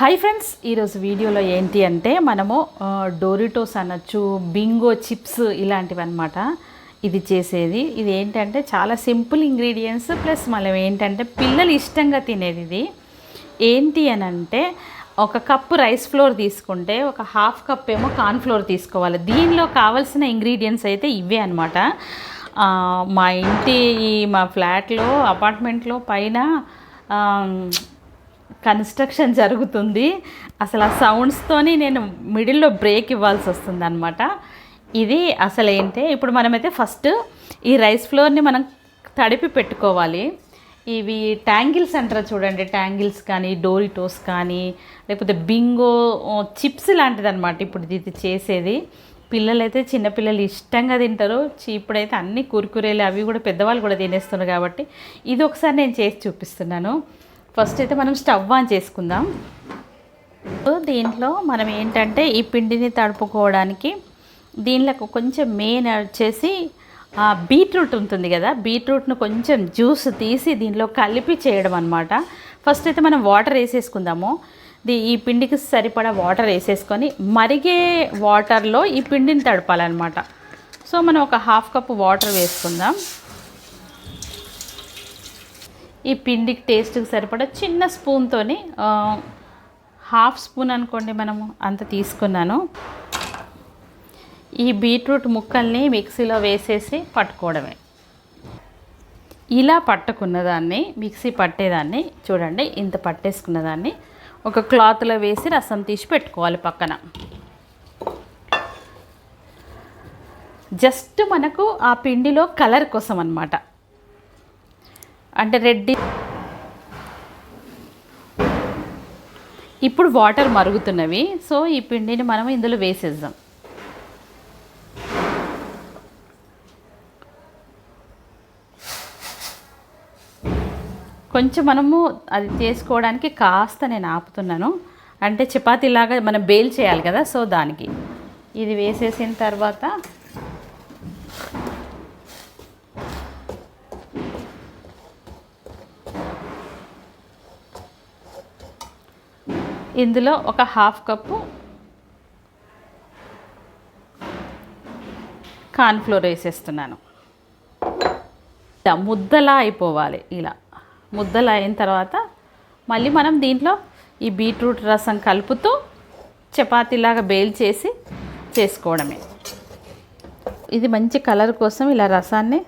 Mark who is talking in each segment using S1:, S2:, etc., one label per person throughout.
S1: Hi friends ఈరోజు వీడియోలో ఏంటి అంటే మనము డోరిటోస్ అనొచ్చు బింగో చిప్స్ ఇలాంటివి అనమాట ఇది చేసేది. ఇది ఏంటంటే చాలా సింపుల్ ఇంగ్రీడియంట్స్ ప్లస్ మనం ఏంటంటే పిల్లలు ఇష్టంగా తినేది ఇది. ఏంటి అని అంటే ఒక కప్పు రైస్ ఫ్లోర్ తీసుకుంటే ఒక హాఫ్ కప్ ఏమో కార్న్ ఫ్లోర్ తీసుకోవాలి. దీనిలో కావాల్సిన ఇంగ్రీడియంట్స్ అయితే ఇవే అనమాట మా ఇంటి మా ఫ్లాట్లో అపార్ట్మెంట్లో పైన కన్స్ట్రక్షన్ జరుగుతుంది. అసలు ఆ సౌండ్స్తోని నేను మిడిల్లో బ్రేక్ ఇవ్వాల్సి వస్తుంది అనమాట ఇది అసలు ఏంటి ఇప్పుడు మనమైతే ఫస్ట్ ఈ రైస్ ఫ్లోర్ని మనం తడిపి పెట్టుకోవాలి. ఇవి ట్యాంగిల్స్ అంటారు చూడండి ట్యాంగిల్స్ కానీ డోరిటోస్ కానీ లేకపోతే బింగో చిప్స్ లాంటిది అనమాట ఇప్పుడు ఇది చేసేది. పిల్లలైతే చిన్నపిల్లలు ఇష్టంగా తింటారు. ఇప్పుడైతే అన్ని కురుకురేలు అవి కూడా పెద్దవాళ్ళు కూడా తినేస్తున్నారు కాబట్టి ఇది ఒకసారి నేను చేసి చూపిస్తున్నాను. ఫస్ట్ అయితే మనం స్టవ్ ఆన్ చేసుకుందాం. దీంట్లో మనం ఏంటంటే ఈ పిండిని తడుపుకోవడానికి దీనిలో కొంచెం మెయిన్ వచ్చేసి బీట్రూట్ ఉంటుంది కదా బీట్రూట్ను కొంచెం జ్యూస్ తీసి దీనిలో కలిపి చేయడం అనమాట ఫస్ట్ అయితే మనం వాటర్ వేసేసుకుందాము. దీ ఈ పిండికి సరిపడా వాటర్ వేసేసుకొని మరిగే వాటర్లో ఈ పిండిని తడపాలన్నమాట. సో మనం ఒక హాఫ్ కప్ వాటర్ వేసుకుందాం. ఈ పిండికి టేస్ట్కి సరిపడా చిన్న స్పూన్తోని హాఫ్ స్పూన్ అనుకోండి మనము అంత తీసుకున్నాను. ఈ బీట్రూట్ ముక్కల్ని మిక్సీలో వేసేసి పట్టుకోవడమే. ఇలా పట్టుకున్న దాన్ని మిక్సీ పట్టేదాన్ని చూడండి ఇంత పట్టేసుకున్న దాన్ని ఒక క్లాత్లో వేసి రసం తీసి పెట్టుకోవాలి పక్కన. జస్ట్ మనకు ఆ పిండిలో కలర్ కోసం అనమాట అంటే రెడ్డి ఇప్పుడు వాటర్ మరుగుతున్నవి. సో ఈ పిండిని మనం ఇందులో వేసేద్దాం. కొంచెం మనము అది చేసుకోవడానికి కాస్త నేను ఆపుతున్నాను. అంటే చపాతీలాగా మనం బేల్ చేయాలి కదా సో దానికి. ఇది వేసేసిన తర్వాత ఇందులో ఒక హాఫ్ కప్పు కార్న్ఫ్లోర్ వేసేస్తున్నాను. ముద్దలా అయిపోవాలి ఇలా. ముద్దలా అయిన తర్వాత మళ్ళీ మనం దీంట్లో ఈ బీట్రూట్ రసం కలుపుతూ చపాతీలాగా బేల్ చేసి చేసుకోవడమే. ఇది మంచి కలర్ కోసం ఇలా రసాన్ని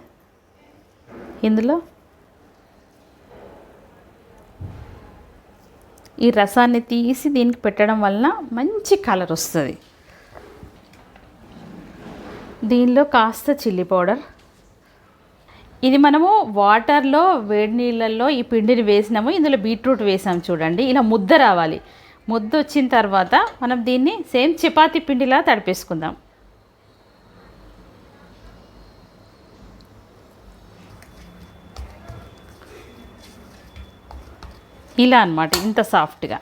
S1: ఇందులో ఈ రసాన్ని తీసి దీనికి పెట్టడం వలన మంచి కలర్ వస్తుంది. దీనిలో కాస్త చిల్లీ పౌడర్. ఇది మనము వాటర్లో వేడి నీళ్ళల్లో ఈ పిండిని వేసినాము. ఇందులో బీట్రూట్ వేసాము చూడండి. ఇలా ముద్ద రావాలి. ముద్ద వచ్చిన తర్వాత మనం దీన్ని సేమ్ చపాతీ పిండిలా తడిపేసుకుందాం. ఇలా అన్నమాట ఇంత సాఫ్ట్గా.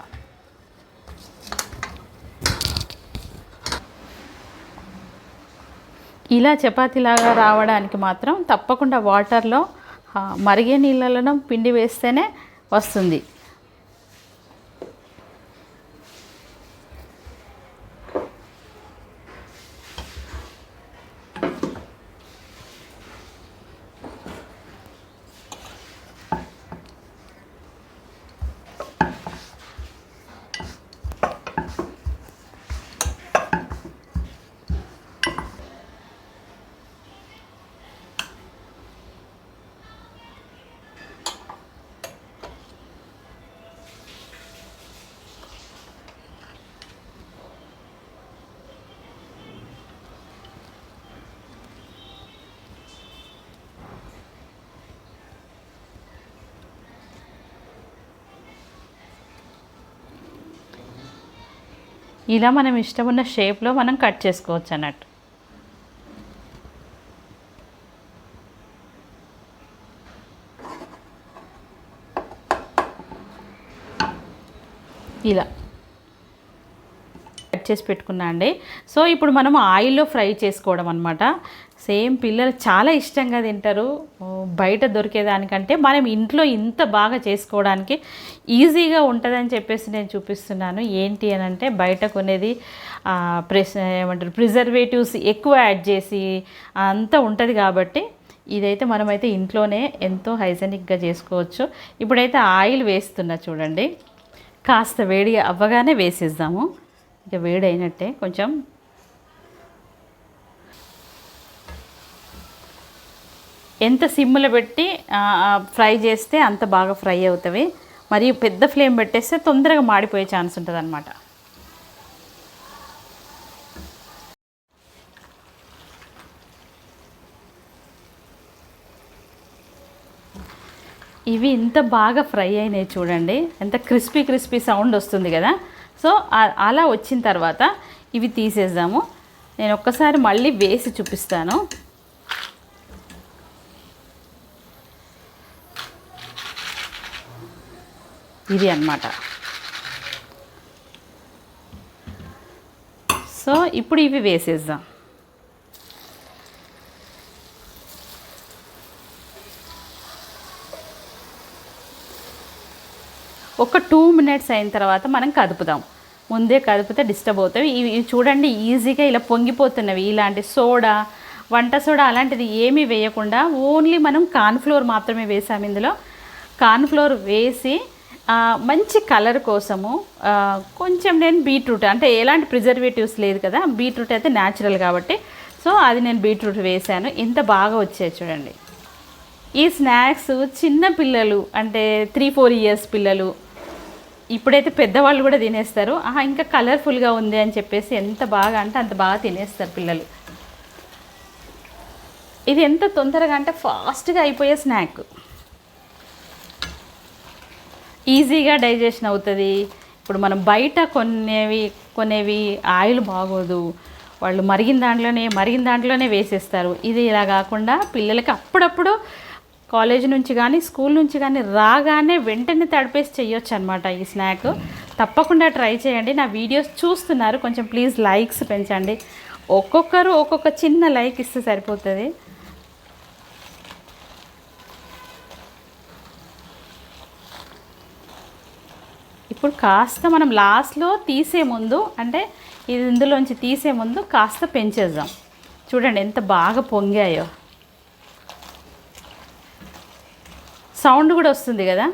S1: ఇలా చపాతీలాగా రావడానికి మాత్రం తప్పకుండా వాటర్లో మరిగే నీళ్ళలో పిండి వేస్తేనే వస్తుంది. ఇలా మనం ఇష్టం ఉన్న షేప్లో మనం కట్ చేసుకోవచ్చు అన్నట్టు. ఇలా. చేసి పెట్టుకున్నా అండి. సో ఇప్పుడు మనం ఆయిల్లో ఫ్రై చేసుకోవడం అనమాట సేమ్ పిల్లలు చాలా ఇష్టంగా తింటారు. బయట దొరికేదానికంటే మనం ఇంట్లో ఇంత బాగా చేసుకోవడానికి ఈజీగా ఉంటుందని చెప్పేసి నేను చూపిస్తున్నాను. ఏంటి అని అంటే బయట కొనేది ప్రెస్ ఏమంటారు ప్రిజర్వేటివ్స్ ఎక్కువ యాడ్ చేసి అంతా ఉంటుంది కాబట్టి ఇదైతే మనమైతే ఇంట్లోనే ఎంతో హైజెనిక్గా చేసుకోవచ్చు. ఇప్పుడైతే ఆయిల్ వేస్తున్నా చూడండి. కాస్త వేడి అవ్వగానే వేసేద్దాము. ఇక వేడి అయినట్టే కొంచెం. ఎంత సిమ్లో పెట్టి ఫ్రై చేస్తే అంత బాగా ఫ్రై అవుతాయి మరియు పెద్ద ఫ్లేమ్ పెట్టేస్తే తొందరగా మాడిపోయే ఛాన్స్ ఉంటుంది ఇవి ఇంత బాగా ఫ్రై అయినాయి చూడండి. ఎంత క్రిస్పీ క్రిస్పీ సౌండ్ వస్తుంది కదా. సో అలా వచ్చిన తర్వాత ఇవి తీసేద్దాము. నేను ఒక్కసారి మళ్ళీ వేసి చూపిస్తాను. ఇది అన్నమాట. సో ఇప్పుడు ఇవి వేసేద్దాం. ఒక టూ మినిట్స్ అయిన తర్వాత మనం కదుపుదాం. ముందే కదిపితే డిస్టర్బ్ అవుతాయి. ఇవి చూడండి ఈజీగా ఇలా పొంగిపోతున్నవి. ఇలాంటి సోడా వంట సోడా అలాంటిది ఏమీ వేయకుండా ఓన్లీ మనం కార్న్ఫ్లోర్ మాత్రమే వేసాము ఇందులో. కార్న్ఫ్లోర్ వేసి మంచి కలర్ కోసము కొంచెం నేను బీట్రూట్ అంటే ఎలాంటి ప్రిజర్వేటివ్స్ లేదు కదా బీట్రూట్ అయితే న్యాచురల్ కాబట్టి. సో అది నేను బీట్రూట్ వేసాను. ఇంత బాగా వచ్చాయి చూడండి. ఈ స్నాక్స్ చిన్న పిల్లలు అంటే త్రీ ఫోర్ ఇయర్స్ పిల్లలు ఇప్పుడైతే పెద్దవాళ్ళు కూడా తినేస్తారు. ఆహా ఇంకా కలర్ఫుల్గా ఉంది అని చెప్పేసి ఎంత బాగా అంటే అంత బాగా తినేస్తారు పిల్లలు. ఇది ఎంత తొందరగా అంటే ఫాస్ట్గా అయిపోయే స్నాక్ ఈజీగా డైజెషన్ అవుతుంది. ఇప్పుడు మనం బయట కొనేవి కొనేవి ఆయిల్ బాగోదు. వాళ్ళు మరిగిన దాంట్లోనే మరిగిన దాంట్లోనే వేసేస్తారు. ఇది ఇలా కాకుండా పిల్లలకి అప్పుడప్పుడు కాలేజ్ నుంచి కానీ స్కూల్ నుంచి కానీ రాగానే వెంటనే తడిపేసి చేయొచ్చు అనమాట ఈ స్నాక్. తప్పకుండా ట్రై చేయండి. నా వీడియోస్ చూస్తున్నారు. కొంచెం ప్లీజ్ లైక్స్ పెంచండి. ఒక్కొక్కరు ఒక్కొక్క చిన్న లైక్ ఇస్తే సరిపోతుంది. ఇప్పుడు కాస్త మనం లాస్ట్లో తీసే ముందు అంటే ఇది ఇందులోంచి తీసే ముందు కాస్త పెంచేద్దాం. చూడండి ఎంత బాగా పొంగాయో. సౌండ్ కూడా వస్తుంది కదా?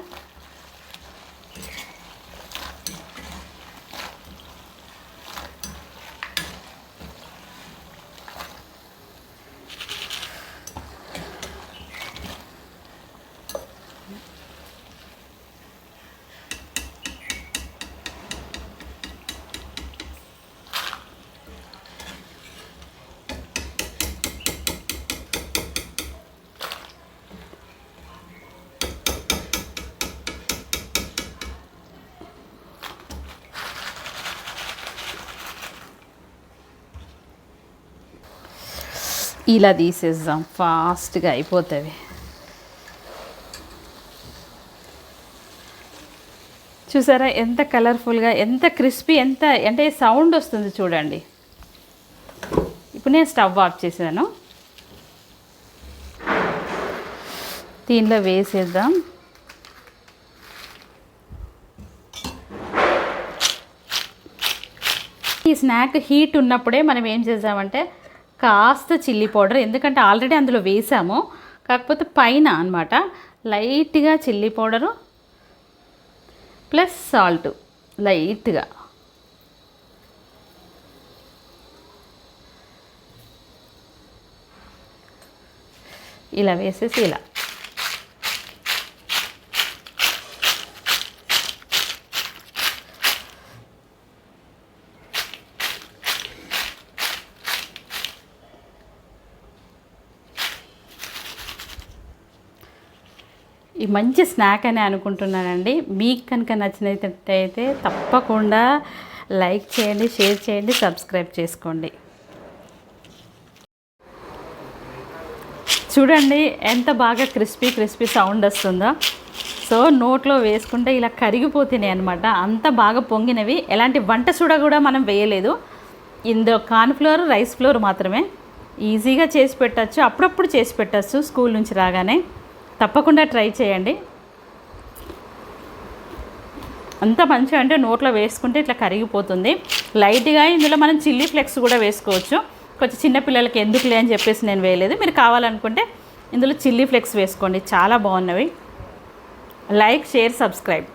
S1: ఇలా తీసేద్దాం ఫాస్ట్గా అయిపోతుంది. చూసారా ఎంత కలర్ఫుల్గా ఎంత క్రిస్పీ ఎంత అంటే సౌండ్ వస్తుంది చూడండి. ఇప్పుడు నేను స్టవ్ ఆఫ్ చేశాను. దీనిలో వేసేద్దాం. ఈ స్నాక్ హీట్ ఉన్నప్పుడే మనం ఏం చేద్దామంటే కాస్త చిల్లీ పౌడర్ ఎందుకంటే ఆల్రెడీ అందులో వేసాము. కాకపోతే పైన అనమాట లైట్గా చిల్లీ పౌడరు ప్లస్ సాల్ట్ లైట్గా. ఇలా వేసేసి ఇలా. ఈ మంచి స్నాక్ అని అనుకుంటున్నానండి. మీకు కనుక నచ్చినట్టయితే తప్పకుండా లైక్ చేయండి షేర్ చేయండి సబ్స్క్రైబ్ చేసుకోండి. చూడండి ఎంత బాగా క్రిస్పీ క్రిస్పీ సౌండ్ వస్తుందో. సో నోట్లో వేసుకుంటే ఇలా కరిగిపోతున్నాయి అనమాట అంత బాగా పొంగినవి. ఎలాంటి వంట చూడ కూడా మనం వేయలేదు. ఇందులో కార్న్ఫ్లోర్ రైస్ ఫ్లోర్ మాత్రమే. ఈజీగా చేసి పెట్టచ్చు. అప్పుడప్పుడు చేసి పెట్టచ్చు స్కూల్ నుంచి రాగానే. తప్పకుండా ట్రై చేయండి. అంత మంచిగా అంటే నోట్లో వేసుకుంటే ఇట్లా కరిగిపోతుంది. లైట్గా ఇందులో మనం చిల్లీ ఫ్లెక్స్ కూడా వేసుకోవచ్చు. కొంచెం చిన్నపిల్లలకి ఎందుకులే అని చెప్పేసి నేను వేయలేదు. మీరు కావాలనుకుంటే ఇందులో చిల్లీ ఫ్లెక్స్ వేసుకోండి. చాలా బాగున్నవి. Like share subscribe.